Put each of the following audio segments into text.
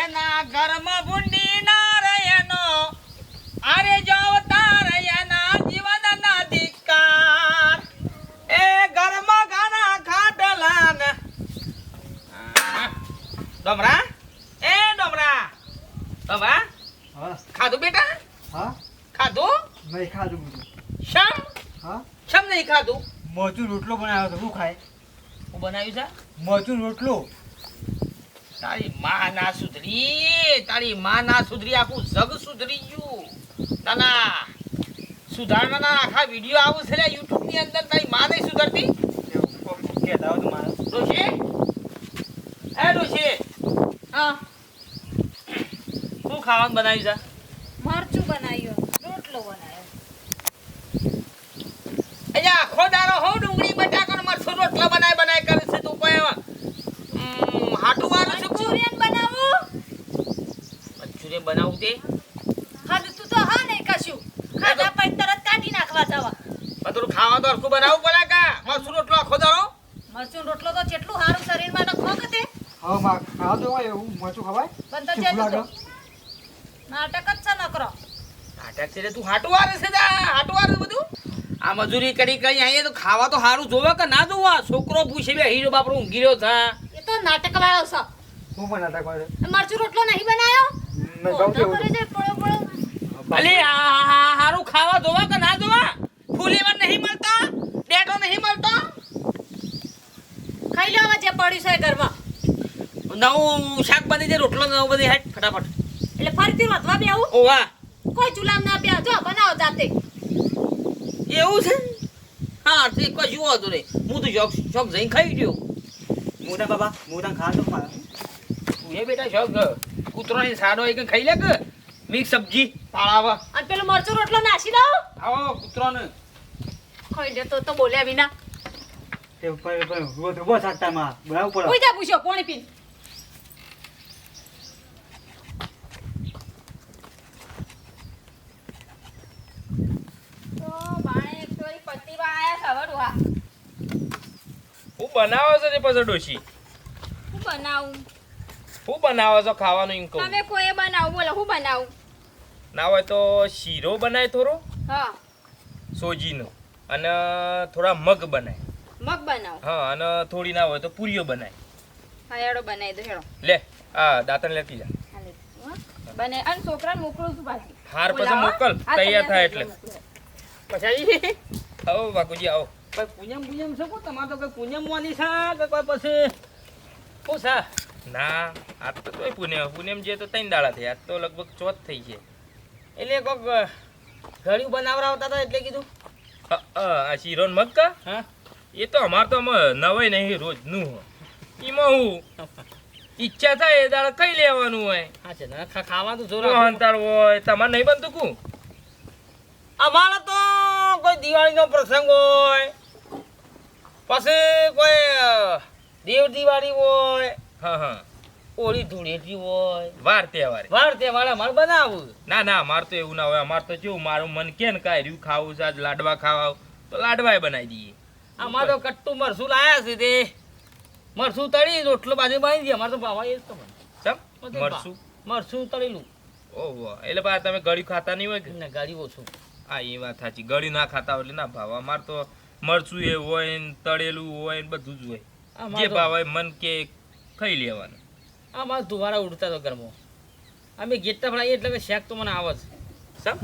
એના ઘરમાં ભૂંડી નારાયણો. અરે જાવ તાર એના જીવનના ધિક્કાર. એ ઘરમાં ઘણા ખાટલા ને. ડોમરા? એ ડોમરા. ડોમરા? હા. ખાધું બેટા? હા. ખાધું? નહીં ખાધું શમ? હા. શમ નહીં ખાધું? મજૂર રોટલો બનાવ્યો હતો. શું ખાય? હું બનાવ્યું છે? મજૂર રોટલો. તારી માં ના સુધરી તારી માં ના સુધરી આખું જગ સુધરી ગયું. નાના સુધારણાના આખા વીડિયો આવું છે યુટ્યુબની અંદર તારી માં નહીં સુધરતી? કહેતા હોય તો ડોશી? એ ડોશી. હા. શું ખાવાનું બનાવ્યું છે? મરચું બનાવ્યો રોટલો બનાવ્યો. અહીંયા આખો દારો હો ડુંગળી બટાકાનો મરચું રોટલા બનાય બનાય કરે છે તું કોઈ એવા ઉમ, હાટું વાળું છે કું? મંચુરિયન બનાવું મંચુરિયન બનાવું તે ખાધું તો હા નહીં કશું ખાધા પણ તરત કાઢી નાખવા દવા પણ થોડું ખાવા તો હરખું બનાવવું પડે કા? મરચું રોટલો આખો દારો મરચું રોટલો તો જેટલું સારું શરીર નખો કે તે હા માં ખાવા તો હોય એવું મરચું ખવાય. પણ તો જેટલું નાટક જ છે નકરો. નાટક છે તું હાટું વારે છે જા, હાટું વારે બધું. આ મજૂરી કરી કરી અહીંયા તો ખાવા તો સારું જોવે કે ના જોવા? છોકરો પૂછે બે હીરો બાપરો ઊંઘી રહ્યો થા એ તો નાટક વાળો છે. હું પણ નાટક વાળો મરચું રોટલો નહીં બનાવ્યો અલે આ આ હારું ખાવા જોવા કે ના જોવા ફૂલેવર નહીં મળતા? ડેટો નહીં મળતો? ખાઈ લેવા જે પડ્યું છે ઘરમાં. નવું શાક બની જાય રોટલો નવો બધી હેટ ફટાફટ. એટલે ફરીથી વધવા બે આવું? ઓવા કોઈ ચૂલામ ના બે જો બનાવો જાતે. એવું છે? હા તે કશું હોતું નહીં. હું તો જોક જોક જઈને ખાઈ ગયો. મોટા બાબા મોટા ખાવા તો મારે તું એ બેટા શોખ કૂતરોની સાડો એક ખાઈ લે કે? મિક્સ સબ્જી પાળાવા. અને પેલો મરચો રોટલો નાસી દો આવો કૂતરોને. ખાઈ લે તો તો બોલ્યા વિના. તે ઉપર ઉપર ઊભો તો ઊભો સાતતા માં બરાબર પડો. કોઈ જા પૂછો પોણી પીને તો બાણે એક ચોરી પત્તીમાં આયા સવડવા હું બનાવો છો તે પછી ડોશી? હું બનાવું? હું બનાવો છો ખાવાનું એમ કહું? તમે કોઈ બનાવું બોલો શું બનાવું? ના હોય તો શીરો બનાય થોડો હા. સોજીનો અને થોડા મગ બનાય. મગ બનાવો? હા અને થોડી ના હોય તો પૂરીઓ બનાય. હા એડો બનાવી દો હેડો. લે આ દાંતણ લેતી જા. બને અને છોકરાને મોકલું છું પાછી. હાર પછી મોકલ તૈયાર થાય એટલે. પછી આવો બાકુજી આવો. કોઈ પૂનમ પૂનમ છે કો તમારે તો કોઈ પૂનમ વાની છે કે કોઈ પછી? શું છે? ના આજ તો કોઈ પૂનમ પૂનમ જે તો ત્રણ દાડા થયા આજ તો લગભગ ચોથ થઈ છે. એટલે કોક ઘડિયું બનાવરાવતા હતા એટલે કીધું? આ શીરો મક્કા? હા. એ તો અમાર તો અમે નવાઈ નહીં રોજનું. એમાં હું ઈચ્છા થાય એ દાડા કઈ લેવાનું હોય? હા છે ના ખાવા જોર. અંતર હોય તમારે નહીં બનતું કું? અમારે તો કોઈ દિવાળીનો પ્રસંગ હોય પછી કોઈ દેવ દિવાળી હોય હા હા. ઓળી ધૂળેટી હોય. વાર તહેવાર. વાર તહેવાર અમારે બનાવું. ના ના અમારે તો એવું ના હોય. અમારે તો કેવું મારું મન કે ને કાંઈ રહ્યું ખાવું છે આજ લાડવા ખાવા. તો લાડવાય બનાવી દઈએ. અમારે તો કટ્ટુ મરસું લાયા છે તે. મરસું તળી રોટલો બાજુ બાંધી દઈએ અમારે તો ભાવા એ જ તો બને મરસું? મરસું તળેલું. ઓહો એટલે બા તમે ગળ્યું ખાતા નહીં હોય ને ગળી ઓછું. હા એ વાત સાચી. ગળી ના ખાતા હોય એટલે ના ભાવ. અમારે તો મરચું એ હોય ને તળેલું હોય ને બધું જ હોય. જે ભાવ હોય મન કે ખાઈ લેવાનું. આ મારા ધુવારા ઉડતા તો ઘરમાં અમે ગેટતા ભણાવીએ એટલે કે શેક તો મને આવે છે સમ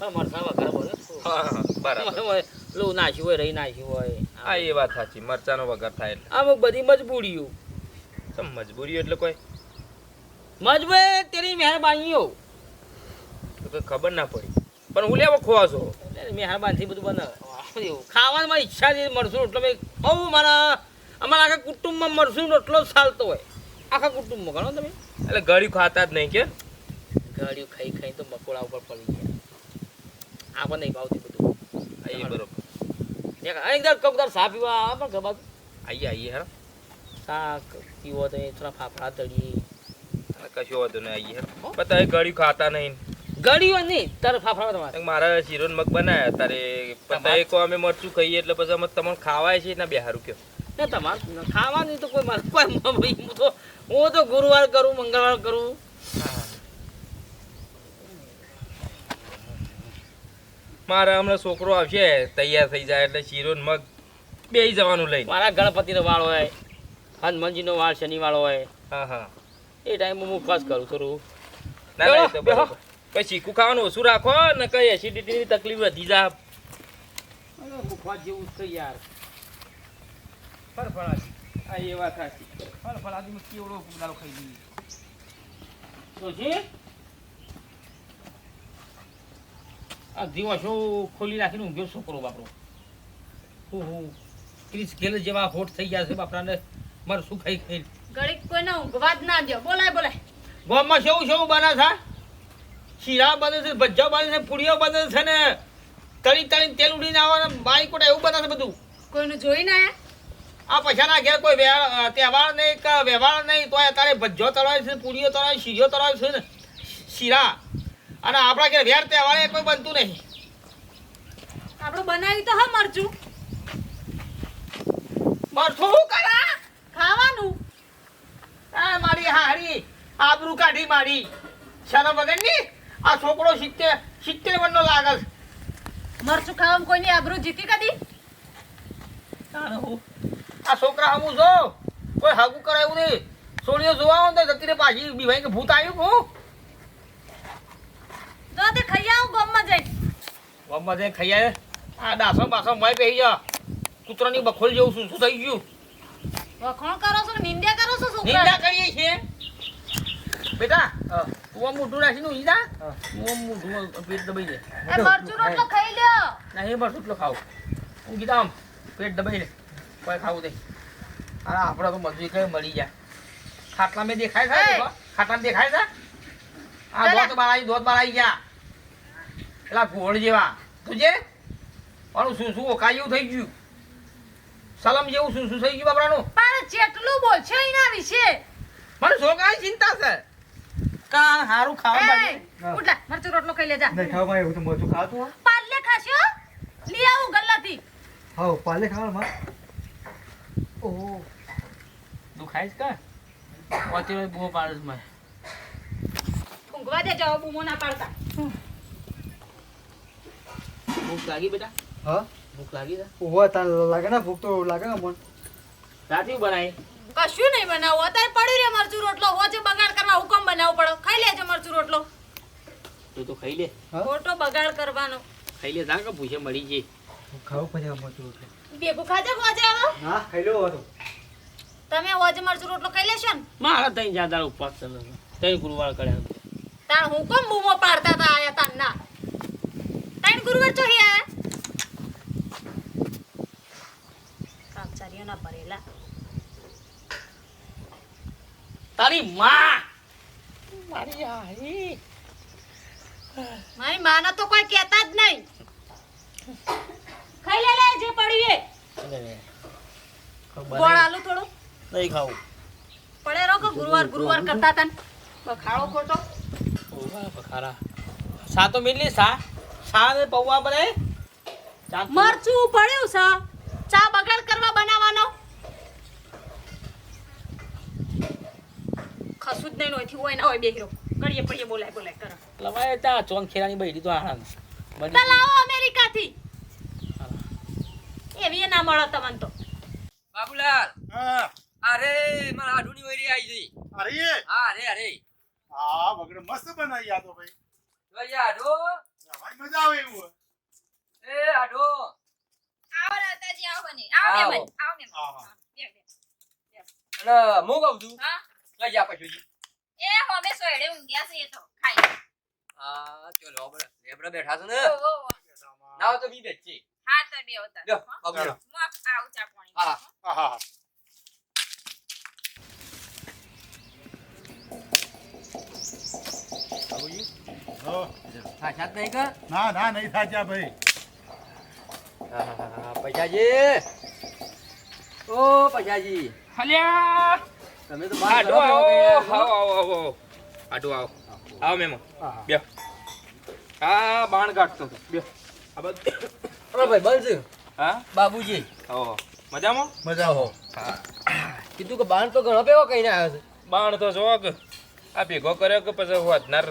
હા મરસા વગર બોલે હા બરાબર. લો નાખ્યું હોય રહી નાખ્યું હોય. હા એ વાત સાચી. મરચાનો વગર થાય એટલે. અમુક બધી મજબૂરીઓ. સમ મજબૂરી એટલે કોઈ? મજબૂર તેરી મહેરબાનીઓ. તો ખબર ના પડી. પણ હું લેવો ખોવા છો? મહેરબાનથી બધું બનાવે. ખાવાની મારી ઈચ્છા છે મળશું એટલે મેં બહુ મારા અમારા આખા કુટુંબમાં મરસું રોટલો જ ચાલતો હોય. આખા કુટુંબમાં ગણો તમે. એટલે ગળ્યું ખાતા જ નહીં કે? ગળ્યું ખાઈ ખાઈ તો મકોડા ઉપર પડી ગયા. આપણને નહીં ભાવતી બધું. એ બરોબર. એકદમ કબદાર સા પીવા આવે પણ ખબર? આઈએ આઈએ હા શાક પીવો તો થોડા ફાફડા તળીએ. કશું વાંધો નહીં આઈએ તમે ગળ્યું ખાતા નહીં. ગળ્યો નહીં તારે ફાફડા તમારે. મારા શીરો મગ બનાયા તારે બધા કહો અમે મરચું ખાઈએ એટલે પછી અમે તમને ખાવાય છે ના બે હારું કયો. ના તમારે ખાવાની તો કોઈ મારે કોઈ હું તો હું તો ગુરુવાર કરું મંગળવાર કરું. મારે હમણાં છોકરો આવશે તૈયાર થઈ જાય એટલે શીરો મગ બે જવાનું લઈ મારા ગણપતિનો વાળ હોય હનુમાનજીનો વાળ શનિ વાળ હોય. હા હા. એ ટાઈમ હું ઉપવાસ કરું થોડું ના ના. પછી ચીકુ ખાવાનું ઓછું રાખો ને કઈ એસિડિટીની તકલીફ વધી જા જેવું તૈયાર છે યાર. ફળફળાદી આ એ વાત સાચી. ફળફળાદીમાં કેવડો ફૂગદારો ખાઈ દઈએ તો આ દિવસો ખોલી રાખીને ઊંઘ્યો છોકરો બાપરો હું હું ત્રીસ ગેલ જેવા હોઠ થઈ ગયા છે બાપરાને મારે શું ખાઈ ખાઈ? ઘડીક કોઈને ઊંઘવા જ ના દો બોલાય બોલાય. ગામમાં શેવું શેવું બને છે? શીરા બને છે ભజ్જા બને છે પૂરીઓ બને છે ને? તળી તળી તેલ ઉડીને આવે ને બાઈ એવું બને છે બધું? કોઈનું જોઈને આયા? આ પૈસાના ઘેર કોઈ તહેવાર નહીં કે વ્યવહાર નહીં તોય અત્યારે ભજ્જો તળાય છે પૂરીઓ તળાય શીરીઓ તળાય છે ને. શીરા. અને આપણા ઘેર વેર તહેવાર એ કોઈ બનતું નહીં. આપણું બનાવી તો હા મરચું. મરચું શું કરા? ખાવાનું. આ મારી હારી આબરૂ કાઢી મારી. શરમ વગરની આ છોકરો સિત્તેર સિત્તેર વર્ષનો લાગે મરચું ખાવામાં કોઈની આબરૂ જીતી કદી? હું આ છોકરા હમું જો કોઈ હાગું કરાયું નહીં. સોળીઓ જોવા આવો તો જતી રે પાછી બીવાઈ કે ભૂત આવ્યું હું? તો તે ખાઈ આવું ગમમાં જઈ ગમમાં જઈ ખાઈ આવે આ ડાસો બાસો મય પહેરી જા. કૂતરાની બખોલ જેવું શું શું થઈ ગયું? વખોણ કરો છો નિંદ્યા કરો છો છોકરા નિંદ્યા કરીએ છીએ. બેટા તું આમ મોઢું રાખી નું ઈદા? હા. તું આમ મોઢું પેટ દબાઈ દે એ મરચું રોટલો ખાઈ લ્યો. નહીં મરચું એટલો ખાવ હું કીધા આમ પેટ દબાઈ દે કોઈ ખાવું દે અરે આપણે તો મજૂરી કઈ મળી જાય. ખાટલા મેં દેખાય છે! ખાટલા દેખાય છે? આ. દોત બાળાઈ દોત બાળાઈ ગયા. પેલા ઘોડ જેવા. તુજે પણ શું શું ઓકાયું થઈ ગયું. સલમ જેવું શું શું થઈ ગયું બાપરાનું? પણ જેટલું બોલશો એના વિશે. મને છોકરાની ચિંતા છે? કાં હારું ખાવા બાજુ ઉઠલા મરચું રોટલો ખાઈ લેજા. નહીં ખાવા એવું તો મરચું ખાતું પાર્લે ખાશો લી આવું ગલ્લાથી હા પાલે ખાવા માં ઓહો દુખાય છે કા અત્યારે બહુ પાડે છે મને ઊંઘવા દે જાઓ બૂમો ના પાડતા. ભૂખ લાગી બેટા? હા? ભૂખ લાગી ઓહો તાર લાગે ને ભૂખ તો લાગે ને મન. રાતે બનાવી? કશું નહીં બનાવો અત્યારે પડી રે મરચું રોટલો. હોજે બગાડ કરવા હુકમ બનાવવો પડે. ખાઈ લેજો મરચું રોટલો. તું તો ખાઈ લે. હા? ખોટો બગાડ કરવાનો. ખાઈ લે જા કે ભૂસે મળી જઈ ખાવ પછી મરચું રોટલો. ભેગું ખાજે હોજે આવો? હા ખાઈ લો હતો તમે હોજે મરચું રોટલો ખાઈ લેશો ને? મારા તઈ જાદાર ઉપવાસ ચાલે છે. તઈ ગુરુવાર કર્યા તાણ હું કોમ બૂમો પાડતા તા આયા તાન ના તાણ ગુરુવાર તો હે કામચારીઓ ના ભરેલા. તારી માં! મારી આહી. મારી માને તો કોઈ કહેતા જ નહીં. ખાઈ લે લે જે પડી એ ગોળ આલુ થોડું. નહીં ખાવું. પડે રહો કે ગુરુવાર ગુરુવાર કરતા તન. ખાડો ખોટો. ખારા સા તો મિલી સા. સા ને પૌવા બને. મરચું પડ્યું સા. ચા બગાડ કરવા બનાવવાનો. ખસું જ નહીં નોયથી હોય ના હોય બેહીરો. કરીએ પડીએ બોલાય બોલાય કરે. લવાય તા ચોંગ ખેરાની બૈરી તો આણંદ લાવો અમેરિકાથી. એવી ના મળો તમને તો. બાબુલાલ હા. અરે મારા આડુની વરી આવી ગઈ. અરે હા અરે અરે હા વગર મસ્ત બનાવી આ તો ભાઈ ભાઈ આડો ભાઈ મજા આવે એવું એ આડો આવો રાતાજી આવો બને આવો. મહેમાન, આવો. મહેમાન. હા. અને કહું છું હા. લઈ જા પછી. એ હોમે સોયડે ઊંઘ્યા છે એ તો ખાઈ. હા ચલો લેબડા લેબડા બેઠા છે ને. ના તો બી બેચી હા તો બે હોતા લ્યો બાબુલાલ હું આપ- આવું ચા પાણી. હા. હા, હા, ના ના નહીં થાચ્યા ભાઈ. પૈસાજી. ઓ પૈસાજી. હલ્યા! તમે તો આઢો આવો આવો આવો આવો. આવો. આવો મેમો. હા, હા. બે આ બાણ કાઢતો હતો બે આ બધું અરે ભાઈ બનશે હા? બાબુજી. ઓહો મજામાં? મજા હો. કીધું કે બાણ તો ઘણો પેવો કહીને આવ્યો છે. બાણ તો જો કે આ ભેગો કર્યો કે પછી વધનાર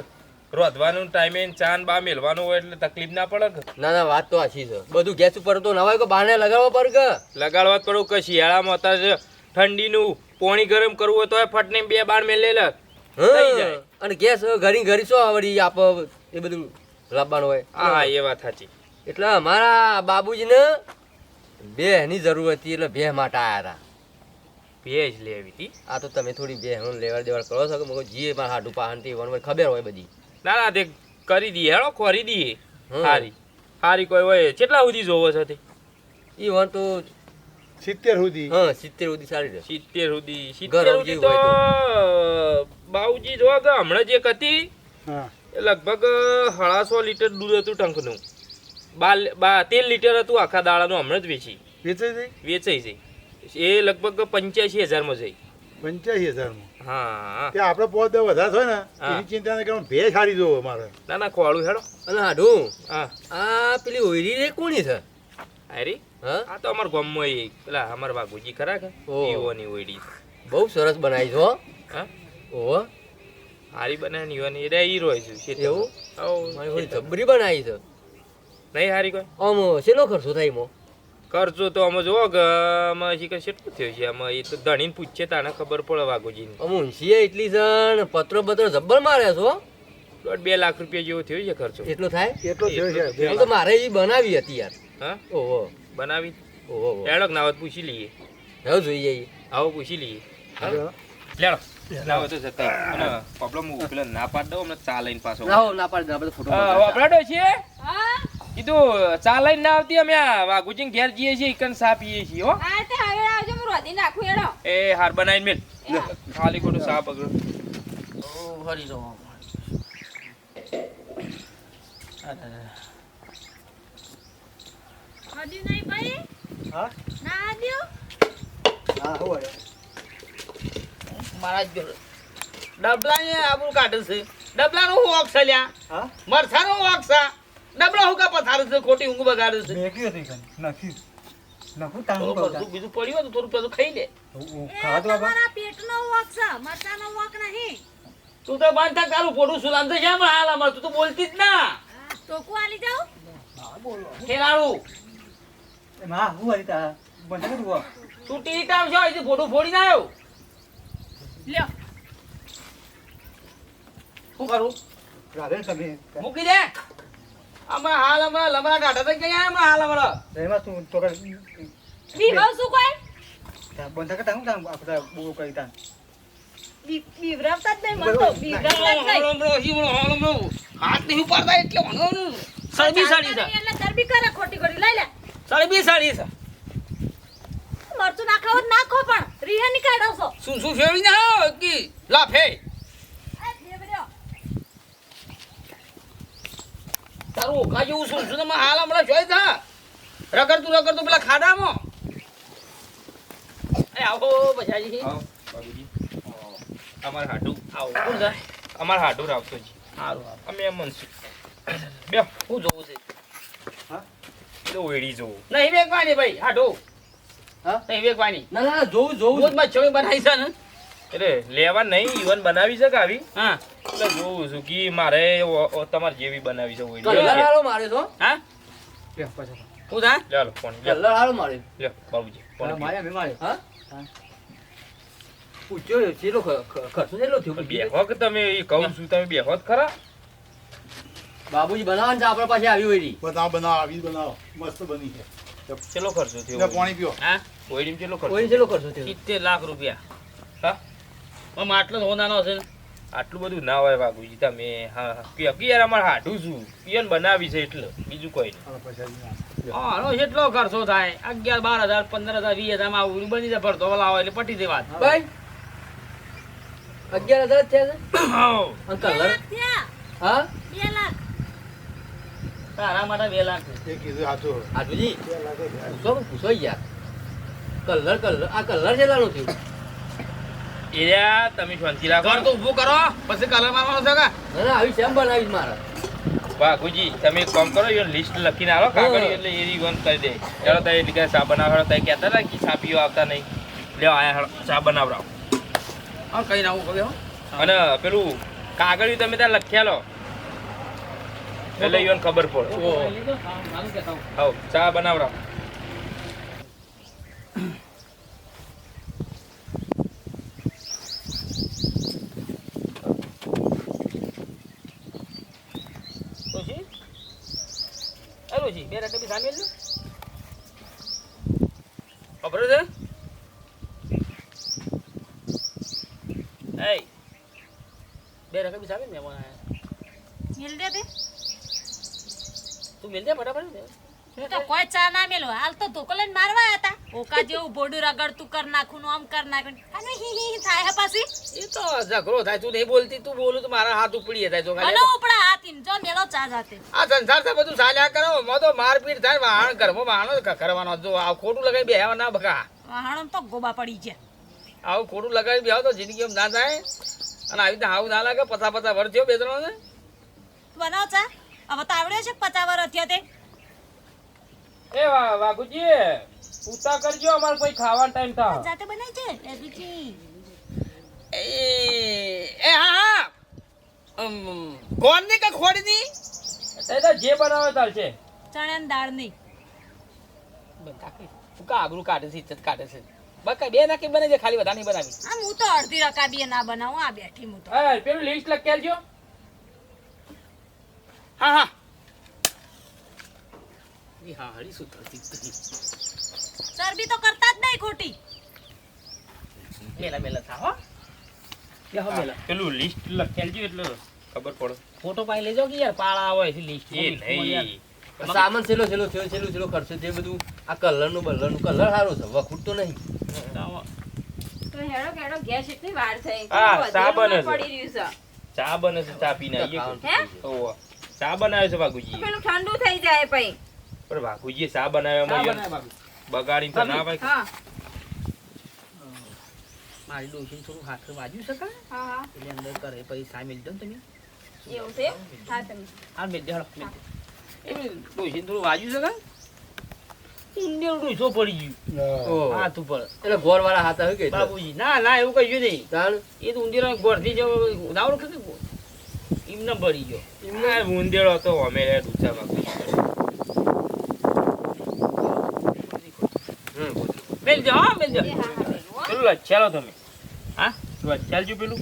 રોધવાનું ટાઈમે ચાન બા મેલવાનું હોય એટલે તકલીફ ના પડે ના ના વાત તો આછી છે. બધું ગેસ ઉપર તો નવાય કે બારણે લગાવવા પર કે? લગાડવા પડવું પડું કે શિયાળામાં અત્યારે ઠંડીનું પોણી ગરમ કરવું હોય તો ફટને બે બાર મેલે લે થઈ અને ગેસ ઘરી ઘરી શું આવડી આપ એ બધું લાવવાનું હોય? હા એ વાત સાચી. એટલે અમારા બાબુજીને બે ની જરૂર હતી એટલે બે માટે આયા હતા ભેજ લેવી હતી? આ તો તમે થોડી બે લેવડ દેવડ કરો છો કે મગો જીએ મારા હાડું પાહનથી વન ખબર હોય બધી. ના ના તે કરી દઈએ હેડો ખોરી દઈએ. સારી સારી કોઈ હોય કેટલા સુધી જોવો છો તે? એ વન તો સિત્તેર સુધી. હા સિત્તેર સુધી સારી રહે સિત્તેર સુધી. સિત્તેર સુધી તો બાઉજી જોવા તો હમણાં જે હતી એ લગભગ સાડાસો લીટર દૂધ હતું ટંકનું. બા તેર લીટર હતું આખા દાડાનું હમણાં જ વેચી. વેચાઈ જઈ વેચાઈ છે એ લગભગ પંચ્યાસી હજારમાં જઈ. પંચ્યાસી હજારમાં? હા. તે આપણે પોત વધારે હોય ને એની ચિંતા નહીં કરવાનું ભેજ હારી જોવો મારે ના ના ખોળું હેડો. અને હાડું? હા. આ પેલી ઓયરી રે કોની છે? આરી હા? આ તો અમાર ગામમાં એ પેલા અમાર બાગુજી ખરા કે? ઓહ. ઈવોની ઓયડી બહુ સરસ બનાવી છો હા. ઓહો હારી બનાવી ઈવોની એટલે ઈ રોય છે. એવું? જબરી બનાવી છે. નહીં હારી કોઈ? આમ શેનો ખર્ચો થાય મો ખર્ચો તો અમે જોવો કે આમાં કશે કેટલું થયું છે? આમાં એ તો ધણીને પૂછે તાને ખબર પડે વાઘોજીને. આમ ઊંચીએ એટલી જણ ને પત્રો બત્રો જબ્બર મારે છો? દોઢ બે લાખ રૂપિયા જેવો થયો છે ખર્ચો. એટલો થાય? એટલો થયો છે. તો મારે એ બનાવી હતી યાર. હા? ઓહો. બનાવી? ઓહો એડક લેડો નાવત પૂછી લઈએ. હવે જોઈએ. આવો પૂછી લઈએ? લેડો ના તો જતા. અને પ્રોબ્લેમ પેલા ના પાડ દો અમને ચા લઈને પાછો. ના પાડ આપણે ફોટો હા? કીધું ચા લઈને ના આવતી અમે વાઘુજી ઘેર જઈએ છીએ ઈકન ચા પીએ છીએ હો. હા તે હવે આવજો હું રોધી નાખું એડો એ હાર બનાવી મેલ ખાલી ખોટું નહીં ભાઈ? હા? ના આદ્યો હા હોય મારા જ ઘરે. ડબલાને આબરૂ કાઢે છે. ડબલાનો હું વાંક છે લ્યા. મરસા નો વાંક છે. ડબલા હુકા પથારે છે ખોટી ઊંઘ બગાડે છે? બેકી હતી કન નખી નખું થોડું બધું બીજું પડ્યું તો થોડું પેલું ખાઈ લે. ખાવા તો બાપા. તમારા પેટનો વાક છે મરચાનો વાક નહીં. તું તો બાંધ તારું પોડું સુલામ તો છે હાલ અમાર? તું તો બોલતી જ ના. તો કુ આલી જાઉં ખેલાડું. હું તા બંધ કરી તું ફોડી ના આવ્યો. લ્યો. શું કરું? રાધે તમે મૂકી દે. હમણાં હાલ હમણાં લમણા કાઢા તો ક્યાં હમણાં હાલ હમણાં એમાં તું તો કર બી ભાવ શું કોઈ? બંધ કરતા હું તાણ આપણે બહુ તાણ બી બીવરાવતા જ નહીં મને તો બીવરાવતા જ નહીં. હમણાં હાલ હમણાં હાથ નહીં ઉપાડતા એટલે વાંધો સળબી સાડી છે. એટલે ચરબી કરે ખોટી ખોટી. લઈ લે. સળબી સાડી છે. મરચું નાખાવો નાખો પણ. રીહા ની છો. શું શું ફેરવી ના આવો લાફે આ ફેવર્યો. તારું ઓખા જેવું શું શું તમે હાલ હમણાં જોઈ થા રગડતું રગડતું પેલા ખાડામાં. એ આવો બજાજી. અમાર હાડું આવો કોણ જાય? અમાર હાટુ રાવતો જી સારું અમે એમ મનશું બે હું જોવું છે? તો ઓયડી જોવું નહીં વેગવાની ભાઈ હાટુ. હા? નહીં વેગવાની. ના ના જોવું રોજમાં છોડી બનાવી છે ને એટલે લેવા નહીં ઈવન બનાવી છે કે આવી? હા. એટલે જોઉં છું કે મારે તમારે જેવી બનાવી છે કલર હારો મારે છો? હા? લે પાછા. હું થા? ચાલો ફોન કલર હારો મારે લે બાબુજી ફોન મારે અમે મારે હા? હા. પૂછ્યો ચેલો ખ- ખ- ખર્ચો કેટલો થયો? બેહો કે તમે એ કહું છું તમે બે વખત ખરા? બાબુજી બનાવવાનું છે આપણા પાસે આવી હોય રહી બનાવો બનાવો આવી બનાવો. મસ્ત બની છે. કેટલો ખર્ચો થયો પાણી પીઓ. હા? ઓયડીમાં કેટલો ખર્ચો કોઈ ચેલો ખર્ચો થયો? સિત્તેર લાખ રૂપિયા. હા? આમ માટલો જ હોનાનો હશે આટલું બધું ના હોય બાગુજી તમે હા હા. કે કે યાર અમારે હાડું છું. પિયન બનાવી છે એટલે બીજું કોઈ નહીં. આનો કેટલો ખર્ચો થાય અગિયાર બાર હજાર પંદર હજાર વીસ હજારમાં આવું બની જાય ભરતો હોય એટલે પટી દે વાત. ભાઈ અગિયાર હજાર જ થયા છે? કલર? હા? તારા માટે બે લાખ કીધું સાચું. પૂછો પૂછો યાર? કલર કલર આ કલર છે લાલો થયું એરિયા તમે શાંતિ રાખો. ઘર તો ઊભું કરો પછી કલર મારવાનો છે કા? ના ના આવી શેમ બનાવી મારે. બાપુજી તમે એક કામ કરો એ લિસ્ટ લખીને આવો કાગળ એટલે એ વન કરી દે. ચાલો કહેતા હતા કે ચા આવતા નહીં. લ્યો આયા સા બનાવડાવ હા કઈ ના આવું કહ્યું અને પેલું કાગળિયું તમે ત્યાં લખ્યા લો. એટલે ઈવન ખબર પડે. હા, હું. હવ ચા બનાવરા બે રકમ બી સામે લો. ખબર છે? એય, બે રકમ બી સામે મહેમાન આયા. મેલ દે તે તું મેલ દે ફટાફટ હું તો કોઈ ચા ના મેલો. હાલ તો ધોકો લઈને મારવા હતા ઓકા જેવું બોડું રગડતું કર નાખું ને આમ કર નાખું. અને હી હી હી થાય પાછી. એ તો ઝઘડો થાય. તું નહીં બોલતી તું બોલું તો મારા હાથ ઉપડી જાય. તો ખાલી જો મેલો ચા જાતે આ સંસાર છે બધું ચાલ્યા કરો. મો તો મારપીટ થાય વાહણ ઘરમાં વાહણો કરવાનો જો આ ખોટું લગાવી બેહવા ના બકા. વાહણો તો ગોબા પડી ગયા. આવું ખોટું લગાવી બેહો તો જિંદગી ના થાય. અને આવી રીતે હાવ ના લાગે પચા પચા વર્ષ થયો બે ત્રણ ને બનાવ ચા. હવે તો આવડે છે પચાસ વર્ષ થયા તે એ વાહ વાઘુજી ઉતા કરજો અમારે કોઈ ખાવાનો ટાઈમ થાય જાતે બનાવી છે? એ બીજી એ એ હા હા. અમ, કોણની કે ખોડની? એ તો જે બનાવે ચાલશે ચણા દાળ નહીં. કા આબરૂ કાઢે છે ઇજ્જત કાઢે છે? બકા બે નાખી બને છે ખાલી વધારે નહીં બનાવી. આમ હું તો અડધી રકાબી ના બનાવું આ બેઠી હું તો. હા પેલું લિસ્ટ લખી આલજો હા હા. ઈ હા હરી સુતરતી ચરબી તો કરતા જ નહીં ખોટી. મેલા મેલા થા હો. પેલું લિસ્ટ લખી આલજો એટલે ખબર પડે. ફોટો પાઈ લેજો કે યાર પાળા હોય છે લિસ્ટ એ નહીં. સામાન છેલ્લો છેલ્લો થયો છેલ્લો છેલ્લો ખર્ચો તે બધું આ કલરનું બલરનું કલર સારો છે. વખૂટ તો નહીં. તો હેડો કેડો ગેસ એટલી વાર થઈ. હા, ચા બને ના પડી રહ્યું છે. ચા બને છે ચા પીને આવીએ હે. ઓવા ચા બનાવે છે વાઘુજી પેલું ઠંડુ થઈ જાય પછી પણ વાઘુજી ચા બનાવ્યા બગાડી તો ના ભાઈ હા. મારી ડોશીને થોડું હાથ વાજ્યું છે હા હા. એટલે અંદર કરે પછી સામેલ દો તમે. એવું છે હા તમે. હા એ થોડું વાજ્યું ડોસો પડી ગયું. હાથ ઉપર. એટલે ગોળ વાળા હાથ આવી ગઈ બાબુજી ના ના એવું કશું નહીં. તાણ? એ તો ઊંધેરો ગોળથી જો દાવડો ખસે એમને પડી ગયો. આ ઊંધેડો હતો અમે ડૂચા વાઘુજી હમ, ગોતરું. મેલ દે હા મેલ દે. એ હા હા પેલું હો. તમે. હા લચ્છાલજો પેલું.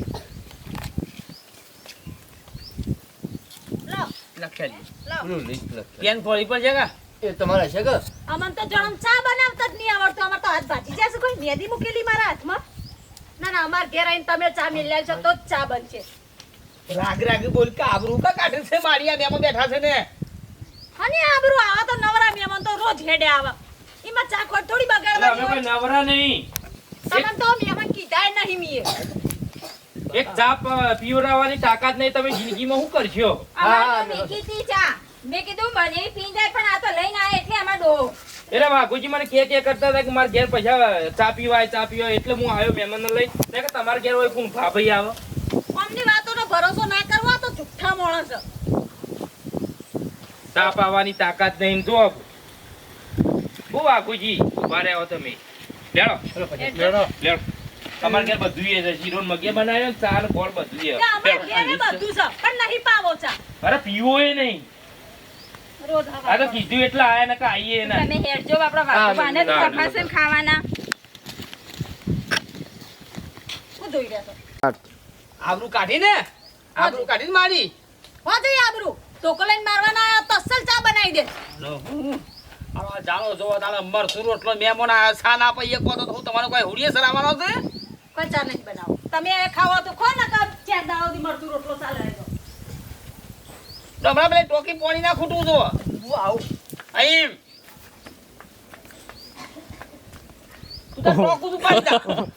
એ તમારા છે કે? અમન તો જણમ ચા બનાવતા જ નહીં આવડતું. અમાર તો હાથ ભાજી જશે કોઈ મેદી મૂકેલી મારા હાથમાં? ના ના અમાર ઘેર આવીને તમે ચા મિલ્યા છો તો જ ચા બનશે. રાગ રાગ બોલ કે આબરૂ કા કાઢે છે? મારી આ બેમાં બેઠા છે ને? અને આબરૂ આવા તો નવરા મહેમાન તો રોજ હેડે આવા. એમાં ચા ખોટ થોડી બગાડવાની નવરા નહીં. તમને તો મહેમાન કીધાય નહીં મીએ. એક ચા પીવરાવાની તાકાત નહીં તમે જિંદગીમાં શું કરશો? મેં કીધું મને પી જાય પણ આ તો લઈને આવે એટલે આમાં ડો. એટલે વાઘુજી મને કે કે કરતા હતા કે મારા ઘેર પૈસા ચા પીવાય ચા પીવાય એટલે હું આવ્યો મહેમાનને લઈ. મેં કે તમારા ઘેર હોય કોણ? ભાભી આવે. અમની વાતોનો ભરોસો ના કરવો તો જુઠ્ઠા માણસ છે. ચા પાવાની તાકાત નહીં. જો બહુ વાઘુજી ઊભા રહ્યો તમે. લેડો. લેડો. લેડો. તમારા ઘેર બધું એ છે. શીરો મગે બનાવ્યો ને ચા ને ગોળ બધું ઘેરે બધું છે પણ નહીં પાવો ચા. અરે પીવો એ નહીં. આ તો કીધું એટલે આયા ને કે આઈએ ને તમે હેડજો આપણા હા, વાઘુબાને તો ના, તપાસે ખાવાના. હું ધોઈ રહ્યો છો આબરૂ કાઢી આબરૂ કાઢી મારી. હો જઈ આબરૂ. ટોકો લઈને મારવાના આયા તો અસલ ચા બનાવી દે. જાણો જો તારે મરસું રોટલો મેમોન સા ના પૈયે કહો તો હું તમારો કોઈ હુડીએ સરાવવાનો છે? કોઈ ચા નહીં બનાવો. તમે એ ખાવો તો ખો ને કામ ચાર દાડોથી મરતું રોટલો ચાલે તો. તમારા પેલી ટોકી પોણી ના ખૂટવું જો હું આવું. અહીં. તું તાર ટોકું તું પાડી